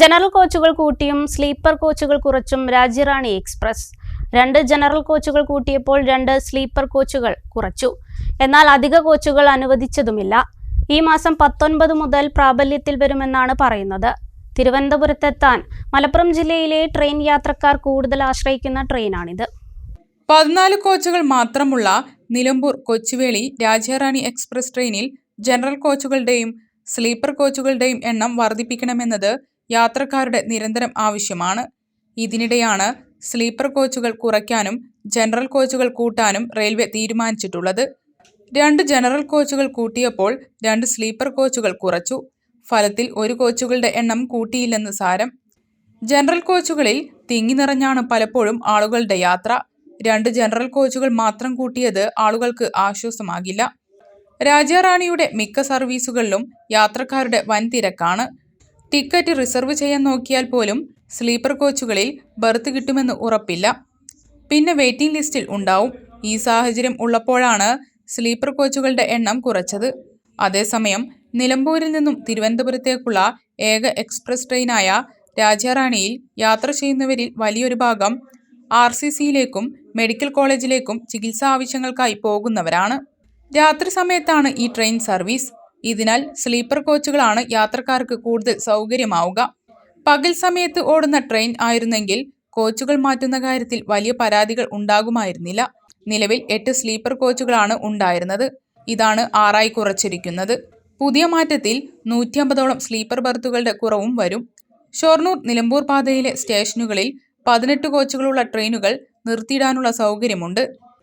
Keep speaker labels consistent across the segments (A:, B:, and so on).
A: General കോച്ചുകൾ കൂട്ടിയും sleeper കോച്ചുകൾ കുറച്ചും രാജ്യറാണി എക്സ്പ്രസ്. രണ്ട് ജനറൽ കോച്ചുകൾ കൂട്ടിയപ്പോൾ രണ്ട് സ്ലീപ്പർ കോച്ചുകൾ കുറച്ചു. എന്നാൽ അധിക കോച്ചുകൾ അനുവദിച്ചതുമില്ല. ഈ മാസം പത്തൊൻപത് മുതൽ പ്രാബല്യത്തിൽ വരുമെന്നാണ് പറയുന്നത്. തിരുവനന്തപുരത്തെത്താൻ മലപ്പുറം ജില്ലയിലെ ട്രെയിൻ യാത്രക്കാർ കൂടുതൽ ആശ്രയിക്കുന്ന ട്രെയിനാണിത്.
B: പതിനാല് കോച്ചുകൾ മാത്രമുള്ള നിലമ്പൂർ കൊച്ചുവേളി രാജാറാണി എക്സ്പ്രസ് ട്രെയിനിൽ ജനറൽ കോച്ചുകളുടെയും സ്ലീപ്പർ കോച്ചുകളുടെയും എണ്ണം വർദ്ധിപ്പിക്കണമെന്നത് യാത്രക്കാരുടെ നിരന്തരം ആവശ്യമാണ്. ഇതിനിടെയാണ് സ്ലീപ്പർ കോച്ചുകൾ കുറയ്ക്കാനും ജനറൽ കോച്ചുകൾ കൂട്ടാനും റെയിൽവേ തീരുമാനിച്ചിട്ടുള്ളത്. രണ്ട് ജനറൽ കോച്ചുകൾ കൂട്ടിയപ്പോൾ രണ്ട് സ്ലീപ്പർ കോച്ചുകൾ കുറച്ചു. ഫലത്തിൽ ഒരു കോച്ചുകളുടെ എണ്ണം കൂട്ടിയില്ലെന്ന് സാരം. ജനറൽ കോച്ചുകളിൽ തിങ്ങി നിറഞ്ഞാണ് പലപ്പോഴും ആളുകളുടെ യാത്ര. രണ്ട് ജനറൽ കോച്ചുകൾ മാത്രം കൂട്ടിയത് ആളുകൾക്ക് ആശ്വാസമാകില്ല. രാജാറാണിയുടെ മിക്ക സർവീസുകളിലും യാത്രക്കാരുടെ വൻ തിരക്കാണ് ടിക്കറ്റ് റിസർവ് ചെയ്യാൻ നോക്കിയാൽ പോലും സ്ലീപ്പർ കോച്ചുകളിൽ ബർത്ത് കിട്ടുമെന്ന് ഉറപ്പില്ല. പിന്നെ വെയിറ്റിംഗ് ലിസ്റ്റിൽ ഉണ്ടാവും. ഈ സാഹചര്യം ഉള്ളപ്പോഴാണ് സ്ലീപ്പർ കോച്ചുകളുടെ എണ്ണം കുറച്ചത്. അതേസമയം നിലമ്പൂരിൽ നിന്നും തിരുവനന്തപുരത്തേക്കുള്ള ഏക എക്സ്പ്രസ് ട്രെയിനായ രാജാറാണിയിൽ യാത്ര ചെയ്യുന്നവരിൽ വലിയൊരു ഭാഗം ആർ സി സിയിലേക്കും മെഡിക്കൽ കോളേജിലേക്കും ചികിത്സാ ആവശ്യങ്ങൾക്കായി പോകുന്നവരാണ്. രാത്രി സമയത്താണ് ഈ ട്രെയിൻ സർവീസ്. ഇതിനാൽ സ്ലീപ്പർ കോച്ചുകളാണ് യാത്രക്കാർക്ക് കൂടുതൽ സൗകര്യമാവുക. പകൽ സമയത്ത് ഓടുന്ന ട്രെയിൻ ആയിരുന്നെങ്കിൽ കോച്ചുകൾ മാറ്റുന്ന കാര്യത്തിൽ വലിയ പരാതികൾ ഉണ്ടാകുമായിരുന്നില്ല. നിലവിൽ എട്ട് സ്ലീപ്പർ കോച്ചുകളാണ് ഉണ്ടായിരുന്നത്. ഇതാണ് ആറായി കുറച്ചിരിക്കുന്നത്. പുതിയ മാറ്റത്തിൽ നൂറ്റി അമ്പതോളം സ്ലീപ്പർ ബർത്തുകളുടെ കുറവും വരും. ഷൊർണൂർ നിലമ്പൂർ പാതയിലെ സ്റ്റേഷനുകളിൽ പതിനെട്ട് കോച്ചുകളുള്ള ട്രെയിനുകൾ നിർത്തിയിടാനുള്ള സൗകര്യമുണ്ട്.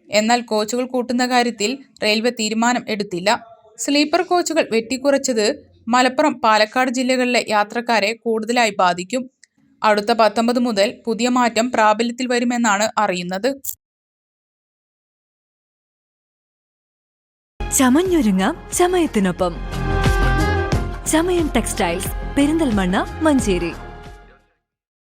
B: എന്നാൽ കോച്ചുകൾ കൂട്ടുന്ന കാര്യത്തിൽ റെയിൽവേ തീരുമാനം എടുത്തില്ല. സ്ലീപ്പർ കോച്ചുകൾ വെട്ടിക്കുറച്ചത് മലപ്പുറം പാലക്കാട് ജില്ലകളിലെ യാത്രക്കാരെ കൂടുതലായി ബാധിക്കും. അടുത്ത പത്തൊമ്പത് മുതൽ പുതിയ മാറ്റം പ്രാബല്യത്തിൽ വരുമെന്നാണ് അറിയുന്നത്.
C: ചമഞ്ഞൊരുങ്ങാം ചമയത്തിനൊപ്പം. ചമയം ടെക്സ്റ്റൈൽസ് പെരിന്തൽമണ്ണ മഞ്ചേരി.